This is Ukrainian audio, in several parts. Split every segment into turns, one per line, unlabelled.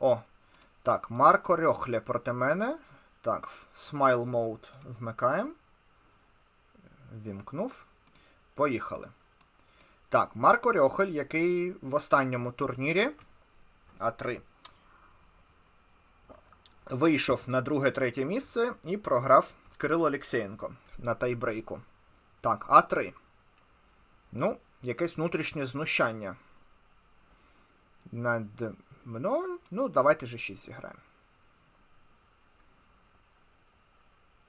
О! Так, Марко Рьохле проти мене. Так, смайл мод вмикаємо. Вімкнув. Поїхали. Так, Марко Рьохель, який в останньому турнірі А3 вийшов на друге-третє місце і програв Кирило Олексєєнко на тайбрейку. Так, А3. Ну, якесь внутрішнє знущання. Над мною. Ну, давайте же 6 зіграємо.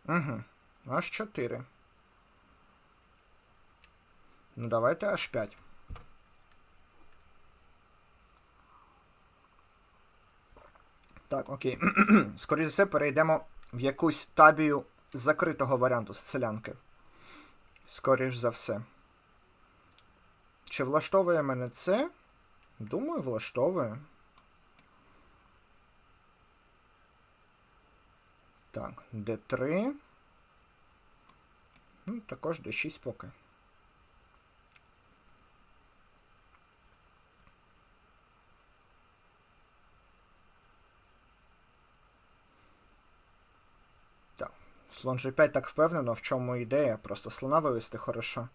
Угу. Аж 4. Ну, давайте аж 5. Так, окей. Скоріше за все, перейдемо в якусь табію закритого варіанту з селянки. Скоріш за все. Чи влаштовує мене це? Думаю, влаштовує. Так, D3. Ну, також D6 поки. Так, слон G5 так впевнено, в чому ідея. Просто слона вивести хорошо.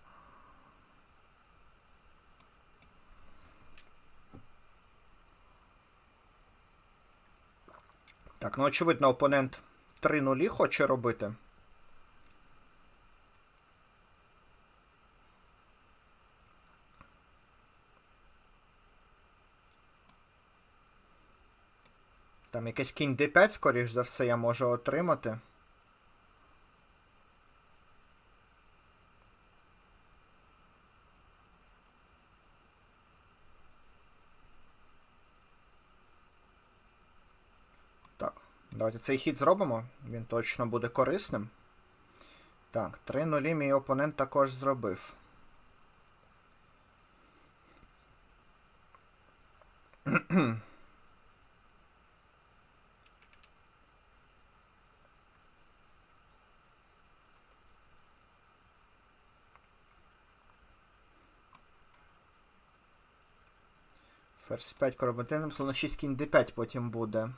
Так, ну очевидно, опонент 3 нулі хоче робити. Там якийсь кінь d5, скоріш за все, я можу отримати. Так, давайте цей хід зробимо. Він точно буде корисним. Так, 3 нулі мій опонент також зробив. Ферзь 5 коробатином, слон 6 кінь d5 потім буде.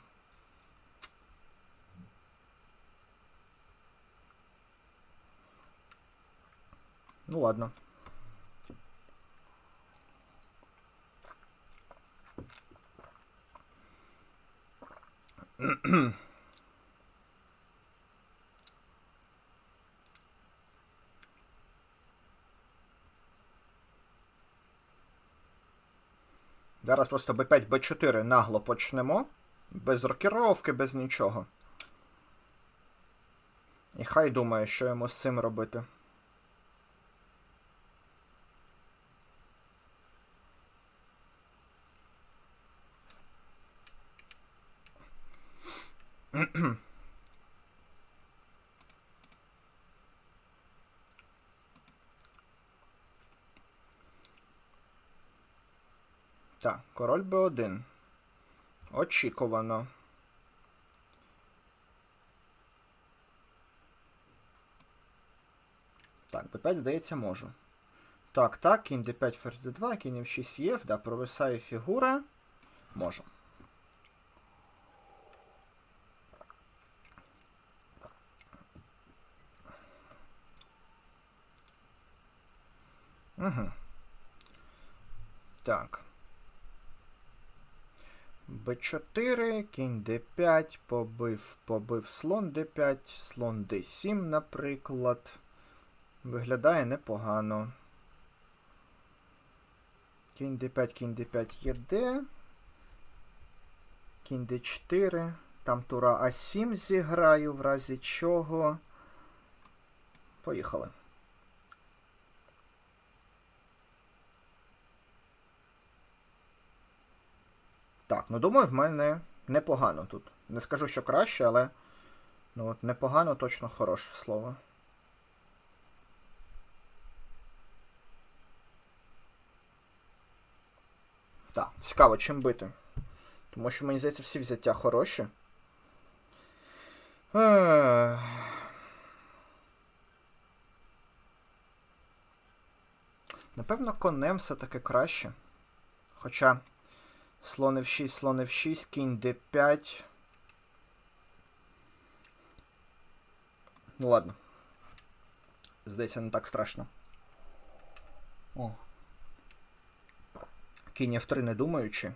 Ну ладно. Зараз просто b5, b4 нагло почнемо. Без рокіровки, без нічого. І хай думає, що йому з цим робити. Так, король Б1. Очікувано. Так, Б5, здається, можу. Так, так, кінь d5, ферзь d2, кінь f6 єф, да, провисає фігура. Можу. Угу. Так. Б4, кінь d5, побив, побив слон d5, слон d7, наприклад. Виглядає непогано. Кінь d5, кінь d5 є d. Кінь d4. Там тура А7 зіграю, в разі чого. Поїхали. Так, ну думаю, в мене непогано тут. Не скажу, що краще, але. Ну от непогано, точно хороше слово. Так, цікаво, чим бити. Тому що, мені здається, всі взяття хороші. Напевно, конем все-таки краще. Хоча Слон F6, слон F6, кінь D5. Ну ладно. Здається, не так страшно. О. Кінь F3 не думаючи.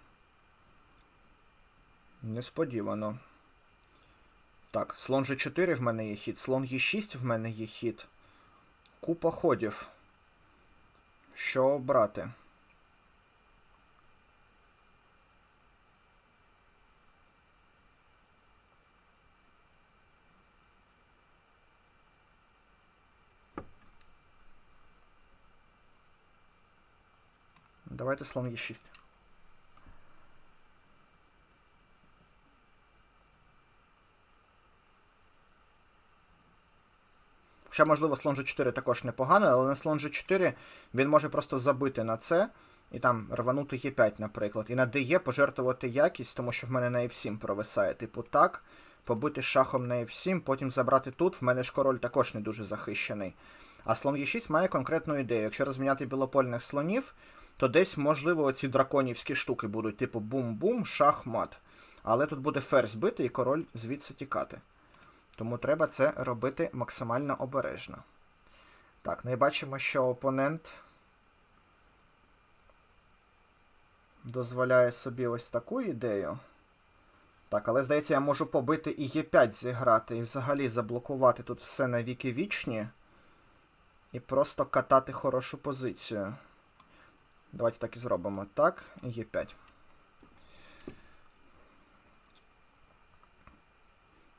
Несподівано. Так, слон G4 в мене є хід, слон Е6 в мене є хід. Купа ходів. Що обрати? Давайте слон Е6. Хоча, можливо, слон G4 також непоганий, але на слон G4 він може просто забити на це і там рванути Е5, наприклад. І на DE пожертвувати якість, тому що в мене на F7 провисає. Типу так, побити шахом на F7, потім забрати тут. В мене ж король також не дуже захищений. А слон Е6 має конкретну ідею. Якщо розміняти білопольних слонів, то десь, можливо, ці драконівські штуки будуть, типу бум-бум, шах-мат. Але тут буде ферзь бити і король звідси тікати. Тому треба це робити максимально обережно. Так, ну і бачимо, що опонент дозволяє собі ось таку ідею. Так, але здається, я можу побити і Е5 зіграти, і взагалі заблокувати тут все на віки вічні. І просто катати хорошу позицію. Давайте так і зробимо. Так, Е5.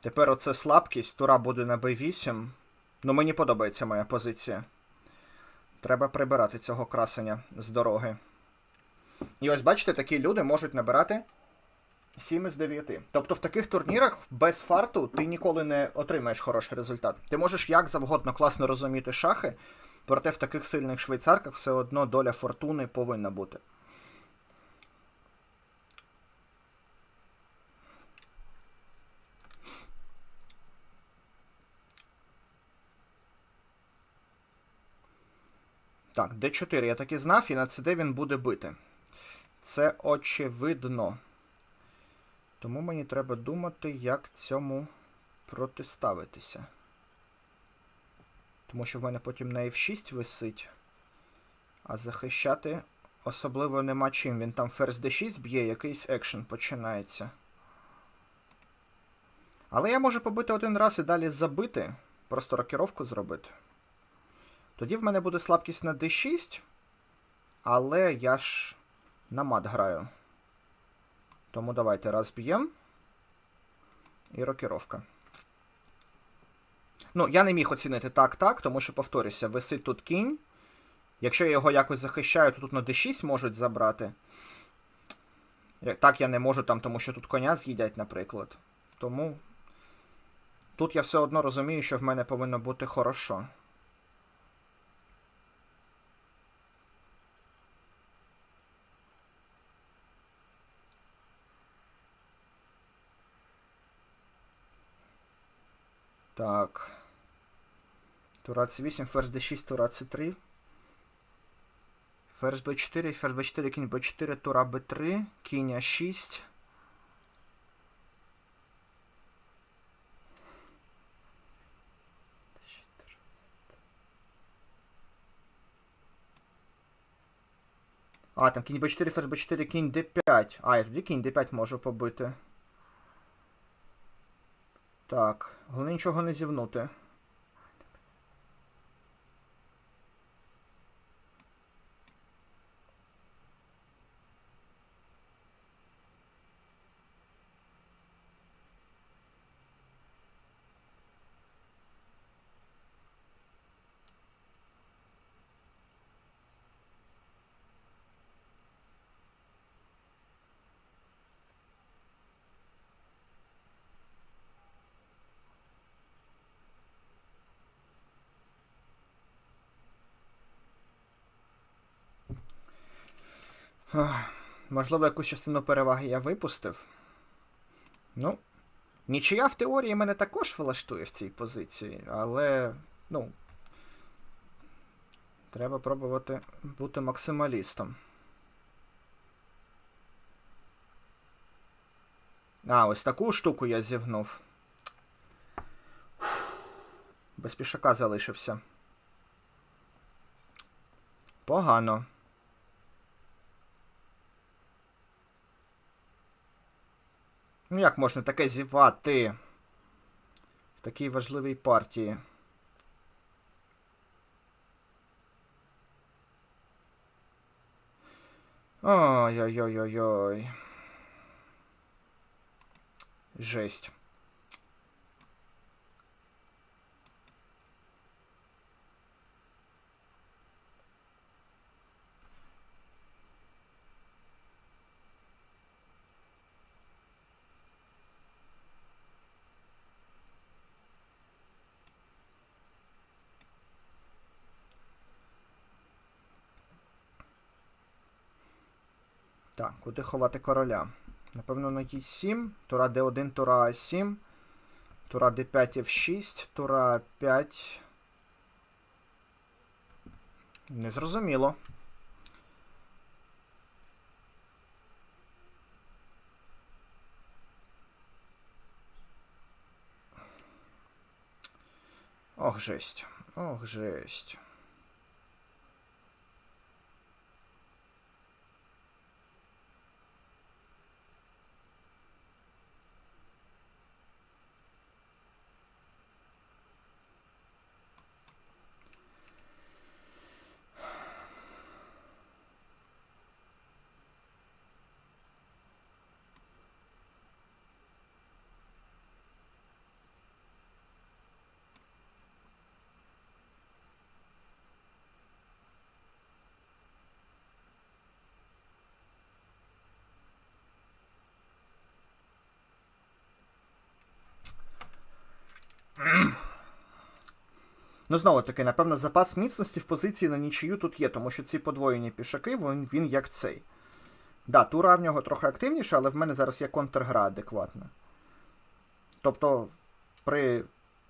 Тепер оце слабкість, тура буде на b8. Ну, мені подобається моя позиція. Треба прибирати цього красення з дороги. І ось, бачите, такі люди можуть набирати 7 із 9. Тобто в таких турнірах без фарту ти ніколи не отримаєш хороший результат. Ти можеш як завгодно класно розуміти шахи, проте в таких сильних швейцарках все одно доля фортуни повинна бути. Так, d4 я так і знав, і на cd він буде бити. Це очевидно. Тому мені треба думати, як цьому протиставитися. Тому що в мене потім на F6 висить. А захищати особливо нема чим. Він там ферзь d6 б'є, якийсь екшен починається. Але я можу побити один раз і далі забити. Просто рокіровку зробити. Тоді в мене буде слабкість на d6, але я ж на мат граю. Тому давайте раз б'ємо. І рокіровка. Ну, я не міг оцінити так-так, тому що, повторюся, висить тут кінь. Якщо я його якось захищаю, то тут на d6 можуть забрати. Так я не можу, там, тому що тут коня з'їдять, наприклад. Тому тут я все одно розумію, що в мене повинно бути хорошо. Так. Тура С8, ферзь d6, тура С3. Ферзь b4, ферзь b4, кінь b4, тура b3, кінь а6. А, там кінь b4, ферзь b4, кінь d5. А, я тоді кінь d5 можу побити. Так, головне нічого не зівнути. Можливо, якусь частину переваги я випустив. Ну, нічия в теорії мене також влаштує в цій позиції, але, ну, треба пробувати бути максималістом. А, ось таку штуку я зівнув. Без пішака залишився. Погано. Ну, як можна таке зівати в такій важливій партії? Ой-ой-ой-ой-ой. Жесть. Так, куди ховати короля? Напевно, на ті 7. Тура d1, тура А7. Тура d5 F6, тура 5. Незрозуміло. Ох, жесть. Ох, жесть. Ну, знову таки, напевно, запас міцності в позиції на нічию тут є, тому що ці подвоєні пішаки, він, він як цей. Да, тура в нього трохи активніша, але в мене зараз є контргра адекватна. Тобто, при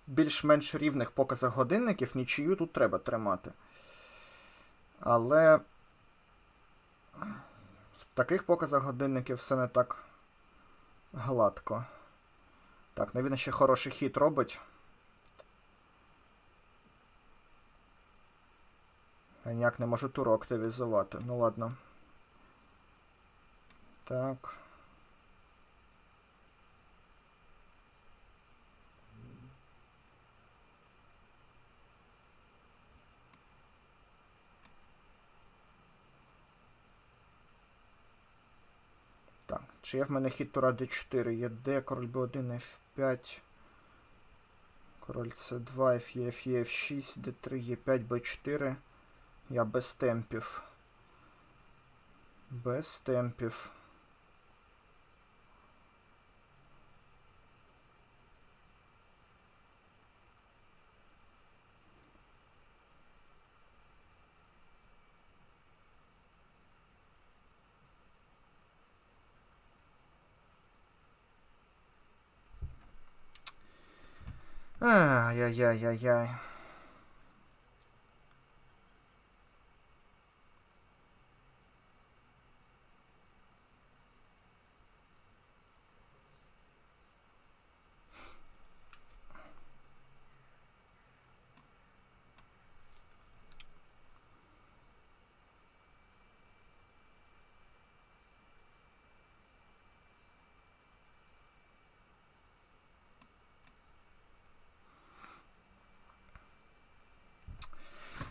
більш-менш рівних показах годинників нічию тут треба тримати. Але в таких показах годинників все не так гладко. Так, ну він ще хороший хід робить. Я ніяк не можу туру активізувати. Ну ладно. Так. Так, чи є в мене хід тура d4? Є d, король b1, f5. Король c2, f f f6, d3, e5, b4. Я без темпів. Без темпів. Ай-яй-яй-яй-яй.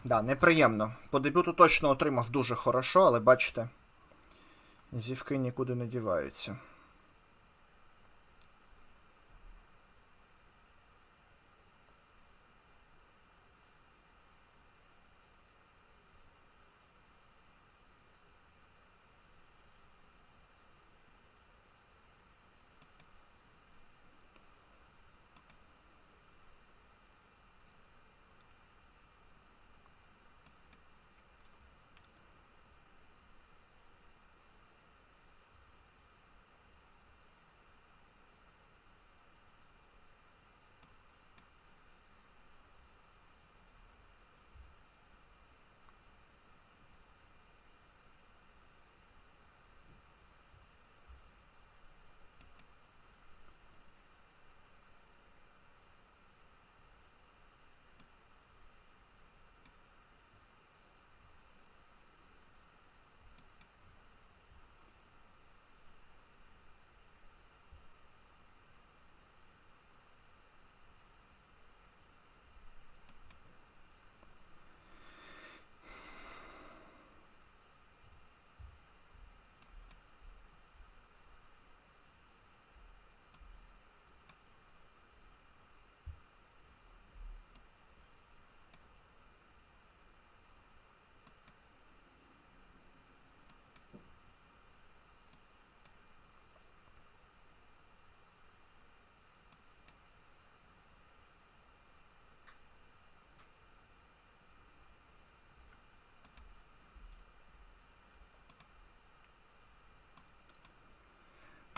Да, неприємно. По дебюту точно отримав дуже хорошо, але бачите, зівки нікуди не діваються.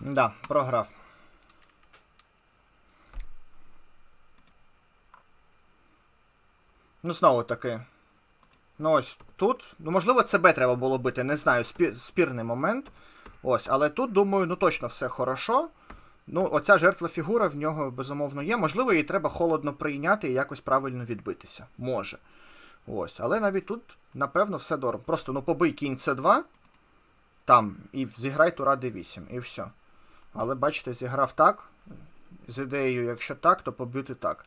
Да, програв. Ну, знову таки. Ну ось тут. Ну, можливо, ЦБ треба було бити, не знаю, спі- спірний момент. Ось, але тут, думаю, ну точно все хорошо. Ну, оця жертва фігура в нього, безумовно, є. Можливо, їй треба холодно прийняти і якось правильно відбитися. Може. Ось. Але навіть тут, напевно, все добре. Просто ну побий кінь С2. Там, і зіграй тура D8, і все. Але бачите, зіграв так. З ідеєю, якщо так, то побити так.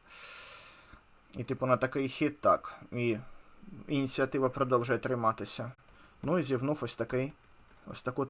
І, типу, на такий хід так. І ініціатива продовжує триматися. Ну і зівнув ось такий. Ось таку